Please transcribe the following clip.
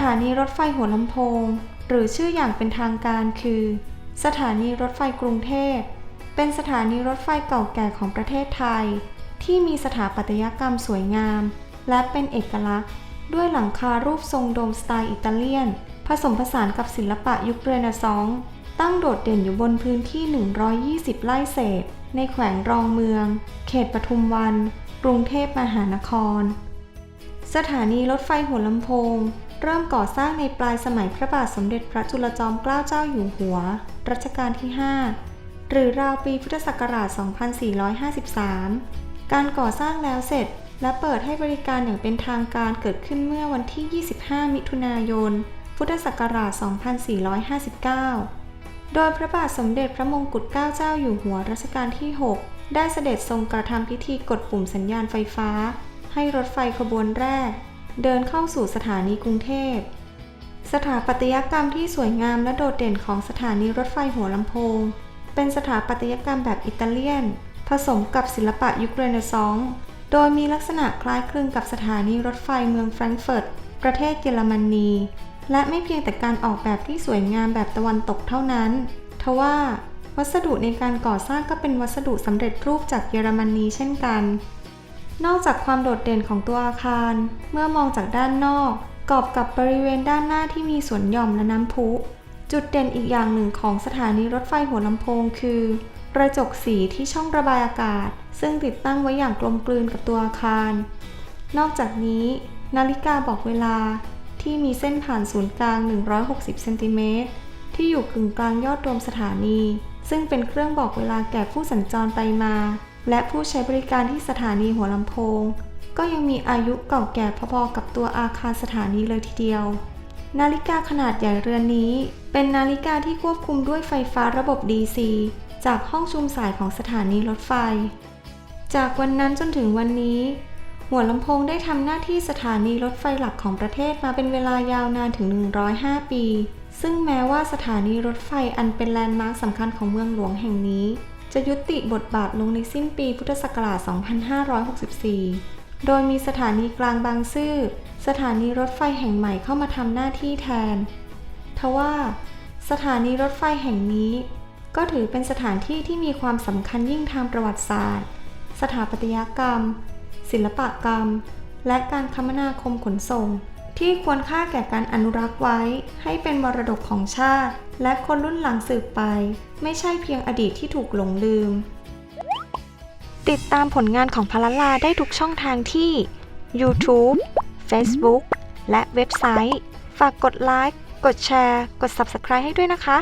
ถานีรถไฟหัวลำโพง หรือชื่ออย่างเป็นทางการคือ สถานีรถไฟกรุงเทพ เป็นสถานีรถไฟเก่าแก่ของประเทศไทย ที่มีสถาปัตยกรรมสวยงาม และเป็นเอกลักษณ์ ด้วยหลังคารูปทรงโดมสไตล์อิตาเลียน ผสมผสานกับศิลปะยุคเรเนซองส์ตั้งโดดเด่นอยู่บนพื้นที่ 120 ไร่เศษ ในแขวงรองเมือง เขตปทุมวัน กรุงเทพมหานคร สถานีรถไฟหัวลำโพง เริ่มก่อสร้างในปลายสมัยพระบาทสมเด็จพระจุลจอมเกล้าเจ้าอยู่หัว รัชกาลที่ 5 หรือราวปีพุทธศักราช 2453 การก่อสร้างแล้วเสร็จและเปิดให้บริการอย่างเป็นทางการเกิดขึ้นเมื่อวันที่ 25 มิถุนายน พุทธศักราช 2459 โดยพระบาทสมเด็จพระมงกุฎเกล้าเจ้าอยู่หัวรัชกาลที่ 6 ได้เสด็จทรงกระทำพิธีกดปุ่มสัญญาณไฟฟ้า ให้รถไฟขบวนแรก เดินเข้าสู่สถานีกรุงเทพ สถาปัตยกรรมที่สวยงามและโดดเด่นของสถานีรถไฟหัวลำโพง เป็นสถาปัตยกรรมแบบอิตาเลียน ผสมกับศิลปะยุคเรเนซองส์ โดยมีลักษณะคล้ายคลึงกับสถานีรถไฟเมืองแฟรงก์เฟิร์ต ประเทศเยอรมนี และไม่เพียงแต่การออกแบบที่สวยงามแบบตะวันตกเท่านั้นทว่าวัสดุในการก่อสร้างก็เป็นวัสดุสำเร็จรูปจากเยอรมนีเช่นกัน นอกจากความโดดเด่นของตัวอาคาร เมื่อมองจากด้านนอก กอบกับบริเวณด้านหน้าที่มีสวนหย่อมและน้ำพุ จุดเด่นอีกอย่างหนึ่งของสถานีรถไฟหัวลำโพงคือกระจกสีที่ช่องระบายอากาศ ซึ่งติดตั้งไว้อย่างกลมกลืนกับตัวอาคาร นอกจากนี้ นาฬิกาบอกเวลาที่มีเส้นผ่านศูนย์กลาง 160 เซนติเมตรที่อยู่กึ่งกลางยอดโดมสถานี ซึ่งเป็นเครื่องบอกเวลาแก่ผู้สัญจรไปมา และผู้ใช้บริการที่สถานีหัวลำโพง ก็ยังมีอายุเก่าแก่พอๆกับตัวอาคารสถานีเลยทีเดียว นาฬิกาขนาดใหญ่เรือนนี้ เป็นนาฬิกาที่ควบคุมด้วยไฟฟ้าระบบ DC จากห้องชุมสายของสถานีรถไฟ จากวันนั้นจนถึงวันนี้ หัวลำโพงได้ทำหน้าที่สถานีรถไฟหลักของประเทศมาเป็นเวลายาวนานถึง 105 ปี ซึ่งแม้ว่าสถานีรถไฟอันเป็นแลนด์มาร์คสำคัญของเมืองหลวงแห่งนี้ จะยุติบทบาทลงในสิ้นปีพุทธศักราช 2564 โดยมีสถานีกลางบางซื่อ สถานีรถไฟแห่งใหม่เข้ามาทำหน้าที่แทน ทว่าสถานีรถไฟแห่งนี้ ก็ถือเป็นสถานที่ที่มีความสำคัญยิ่งทางประวัติศาสตร์ สถาปัตยกรรม ศิลปกรรม และการคมนาคมขนส่ง ที่ควรค่าแก่การอนุรักษ์ไว้ ให้เป็นมรดกของชาติ และคนรุ่นหลังสืบไป ไม่ใช่เพียงอดีตที่ถูกหลงลืม ติดตามผลงานของพลลาได้ทุกช่องทางที่ YouTube Facebook และเว็บไซต์ ฝากกดไลค์ กดแชร์ กด Subscribe ให้ด้วยนะคะ